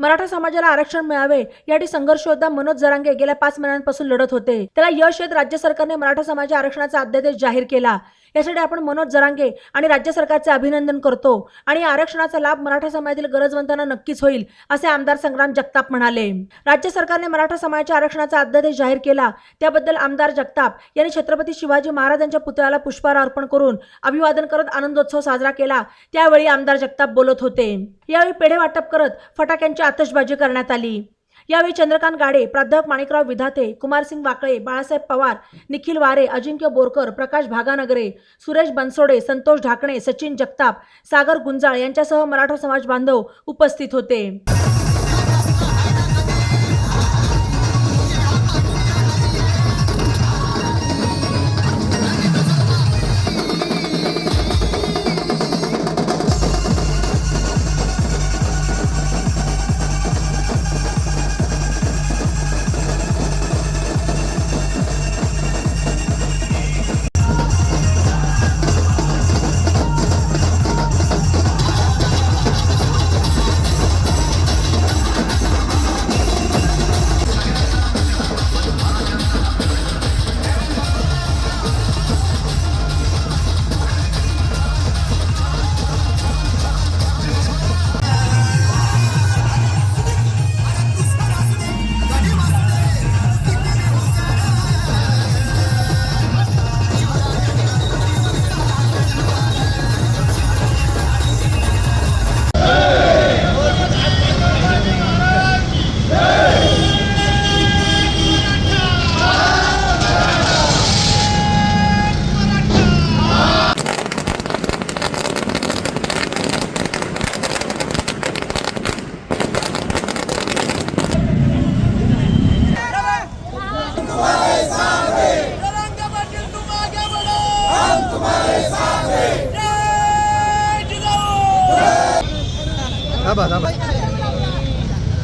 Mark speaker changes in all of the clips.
Speaker 1: मराठा समाजाला आरक्षण मिळावे यासाठी संघर्ष योद्धा मनोज जरांगे गेल्या पाच महिन्यांपासून लढत होते. त्याला यश येत राज्य सरकारने मराठा समाजाच्या आरक्षणाचा अध्यादेश जाहीर केला. यासाठी आपण मनोज जरांगे आणि राज्य सरकारचे अभिनंदन करतो आणि आरक्षणाचा लाभ मराठा समाजातील गरजवंतांना नक्कीच होईल असे आमदार संग्राम जगताप म्हणाले. राज्य सरकारने मराठा समाजाच्या आरक्षणाचा अध्यादेश जाहीर केला. त्याबद्दल आमदार जगताप यांनी छत्रपती शिवाजी महाराजांच्या पुतळ्याला पुष्पहार अर्पण करून अभिवादन करत आनंदोत्सव साजरा केला. त्यावेळी आमदार जगताप बोलत होते. यावेळी पेढे वाटप करत फटाक्यांची आतषबाजी करण्यात आली. यावेळी चंद्रकांत गाडे प्राध्यापक माणिकराव विधाते कुमारसिंग वाकळे बाळासाहेब पवार निखिल वारे अजिंक्य बोरकर प्रकाश भागानगरे सुरेश बनसोडे संतोष ढाकणे सचिन जगताप सागर गुंजाळ यांच्यासह मराठा समाज बांधव उपस्थित होते.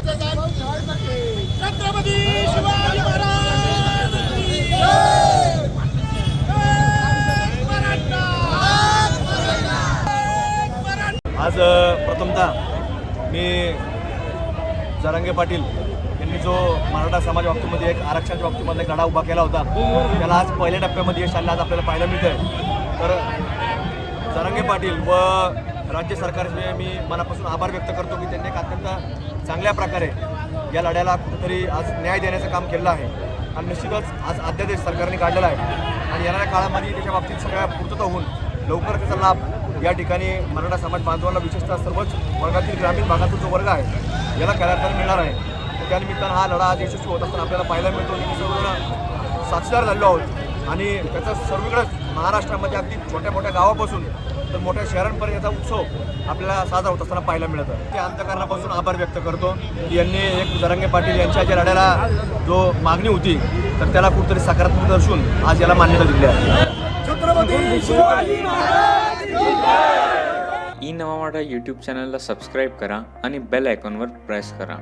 Speaker 2: जिजाऊ छत्रपती शिवाजी महाराज की जय. एक मराठा. एक मराठा.
Speaker 3: आज प्रथमतः मी जरांगे पाटील यांनी जो मराठा समाज बाबतीमध्ये एक आरक्षणाच्या बाबतीमध्ये एक लढा उभा केला होता त्याला आज पहिल्या टप्प्यामध्ये यश आलं आज आपल्याला पाहायला मिळतं आहे तर जरांगे पाटील व राज्य सरकारचे मी मनापासून आभार व्यक्त करतो की त्यांनी एक अत्यंत चांगल्या प्रकारे या लढ्याला कुठेतरी आज न्याय देण्याचं काम केलं आहे. आणि निश्चितच आज अध्यादेश सरकारने काढलेला आहे. आणि येणाऱ्या काळामध्ये त्याच्या बाबतीत सगळ्या पूर्तता होऊन लवकर त्याचा लाभ या ठिकाणी मराठा समाज बांधवांना विशेषतः सर्वच वर्गातील ग्रामीण भागाचा जो वर्ग आहे याला करायला मिळणार आहे. त्यानिमित्तानं हा लढा आज यशस्वी होत असताना आपल्याला पाहायला मिळतो. की सर्वजण साक्षीदार झालेलो आहोत. आणि त्याचा सर्वीकडेच महाराष्ट्रामध्ये अगदी छोट्या मोठ्या गावापासून तर मोठ्या शहरांपर्यंत याचा उत्सव आपल्याला साजरा होत असताना पाहायला मिळतं. त्या अंतकरणापासून आभार व्यक्त करतो. की यांनी एक जरांगे पाटील यांच्या ज्या लढ्याला जो मागणी होती तर त्याला कुठेतरी सकारात्मक दर्शून आज याला मान्यता दिली आहे.
Speaker 4: ई नवा मराठा यूट्यूब चॅनलला सबस्क्राईब करा आणि बेल आयकॉनवर प्रेस करा.